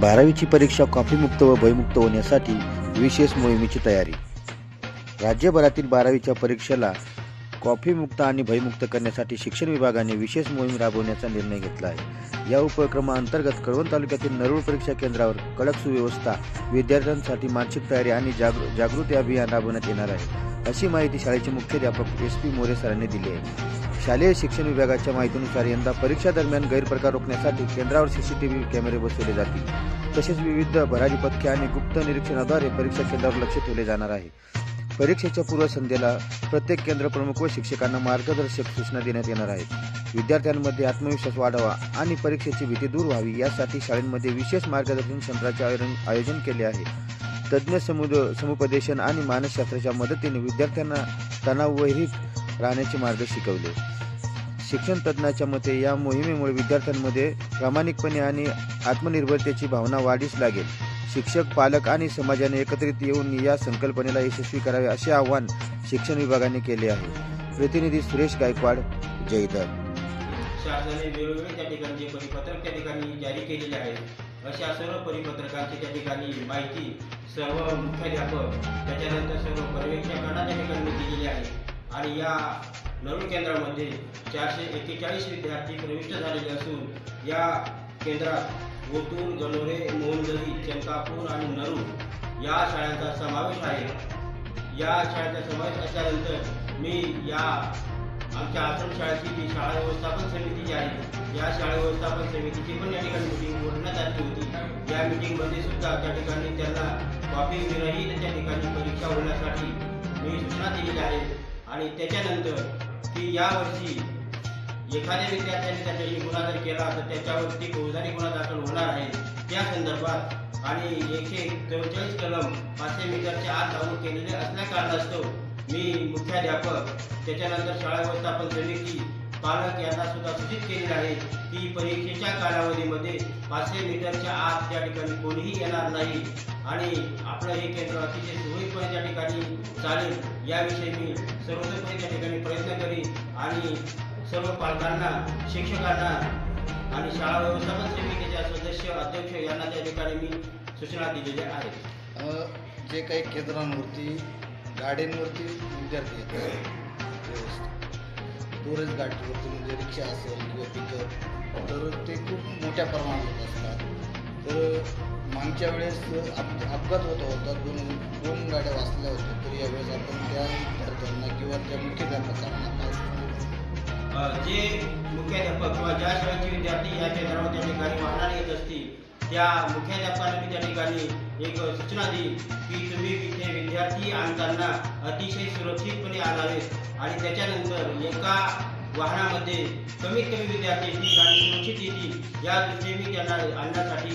बारावीची परीक्षा कॉफीमुक्त व भयमुक्त होण्यासाठी विशेष मोहिमेची तयारी. राज्यभरातील बारावीच्या परीक्षेला कॉफीमुक्त आणि भयमुक्त करण्यासाठी शिक्षण विभागाने विशेष मोहीम राबवण्याचा निर्णय घेतला आहे. या उपक्रमाअंतर्गत कळवण तालुक्यातील नरूळ परीक्षा केंद्रावर कडक सुव्यवस्था विद्यार्थ्यांसाठी मानसिक तयारी आणि जागृ जागृती अभियान राबवण्यात येणार आहे. अशी माहिती शाळेचे मुख्याध्यापक एस पी मोरे सरांनी दिली आहे. शालेय शिक्षण विभागाच्या माहितीनुसार यंदा परीक्षा दरम्यान गैरप्रकार रोखण्यासाठी केंद्रावर सीसीटीव्ही कॅमेरे बसवले जातील. तसेच विविध भरारी पथके आणि गुप्त निरीक्षणाद्वारे परीक्षा केंद्रावर लक्ष ठेवले जाणार आहे. परीक्षेच्या पूर्वसंध्येला प्रत्येक केंद्र प्रमुख व शिक्षकांना मार्गदर्शक सूचना देण्यात येणार आहेत. विद्यार्थ्यांमध्ये आत्मविश्वास वाढावा आणि परीक्षेची भीती दूर व्हावी यासाठी शाळेमध्ये विशेष मार्गदर्शन सत्राचे आयोजन आयोजन केले आहे. तज्ज्ञ समुद समुपदेशन आणि मानसशास्त्राच्या मदतीने विद्यार्थ्यांना तणावरहित राहण्याचे मार्ग शिकवले. शिक्षण तज्ज्ञाच्या मते या मोहिमेमुळे विद्यार्थ्यांमध्ये प्रामाणिकपणे आणि आत्मनिर्भरतेची भावना वाढीस लागेल. शिक्षक पालक आणि समाजाने एकत्रित येऊन या संकल्पनेला यशस्वी करावे असे आवाहन शिक्षण विभागाने केले आहे. प्रतिनिधी सुरेश गायकवाड जयदर शासनाने वेळोवेळी त्या ठिकाणी जे परिपत्रक त्या ठिकाणी जारी केलेले आहेत अशा सर्व परिपत्रकांची त्या ठिकाणी माहिती सर्व मुख्याध्यापक त्याच्यानंतर सर्व पर्यवेक्षकांना त्या ठिकाणी दिलेली आहे. आणि या नवीन केंद्रामध्ये चारशे एक्केचाळीस विद्यार्थी प्रविष्ट झालेले असून या केंद्रात ओतूर गणोरे मोहनदरी चंकापूर आणि नरूर या शाळांचा समावेश आहे. या शाळेचा समावेश असल्यानंतर मी या आमच्या आश्रम शाळेची जी शाळा व्यवस्थापन समिती जी आहे या शाळा व्यवस्थापन समितीची पण या ठिकाणी मिटिंग बोलण्यात आली होती. या मिटिंगमध्ये सुद्धा त्या ठिकाणी त्यांना कॉपी विरहित त्या ठिकाणी परीक्षा होण्यासाठी मी सूचना दिलेली आहे. आणि त्याच्यानंतर की यावर्षी एखाद्या विद्यार्थ्याने त्या ठिकाणी गुन्हा जर केला तर त्याच्यावरती फौजदारी गुन्हा दाखल होणार आहे. त्या संदर्भात आणि एकशे चव्वेचाळीस कलम पाचशे मीटरच्या आत लागू केलेले असल्या कारणास्तव मी मुख्याध्यापक त्याच्यानंतर शाळा व्यवस्थापन समिती पालक यांना सुद्धा सूचित केलेले आहे की परीक्षेच्या कालावधीमध्ये पाचशे मीटरच्या आत त्या ठिकाणी कोणीही येणार नाही. आणि आपलं हे केंद्र अतिशय सुरळीतपणे त्या ठिकाणी चालेल. याविषयी मी सर्वतोपरी त्या ठिकाणी प्रयत्न करीन आणि सर्व पालकांना शिक्षकांना आणि शाळा व्यवस्थापन समितीच्या सदस्य अध्यक्ष यांना त्या ठिकाणी मी सूचना दिलेल्या आहेत जे काही केंद्रांवरती गाड्यांवरती विद्यार्थी येतात. टुरिस्ट गाडीवरती म्हणजे रिक्षा असेल किंवा पिकअप तर ते खूप मोठ्या प्रमाणात होत असतात. मागच्या वेळेस अपघात होत होता दोन दोन गाड्या वाचल्या होत्या तर यावेळेस आपण त्या विद्यार्थ्यांना किंवा त्या मुख्याध्यापकांना जे मुख्याध्यापक किंवा ज्या शाळेचे विद्यार्थी या केंद्रावर त्या ठिकाणी वाहनाने येत असतील त्या मुख्याध्यापकांना मी त्या ठिकाणी एक सूचना देईल की तुम्ही इथे विद्यार्थी आणताना अतिशय सुरक्षितपणे आणावेत आणि त्याच्यानंतर एका वाहनामध्ये कमीत कमी विद्यार्थी येतील सुरक्षित येतील या दृष्टीने मी त्यांना आणण्यासाठी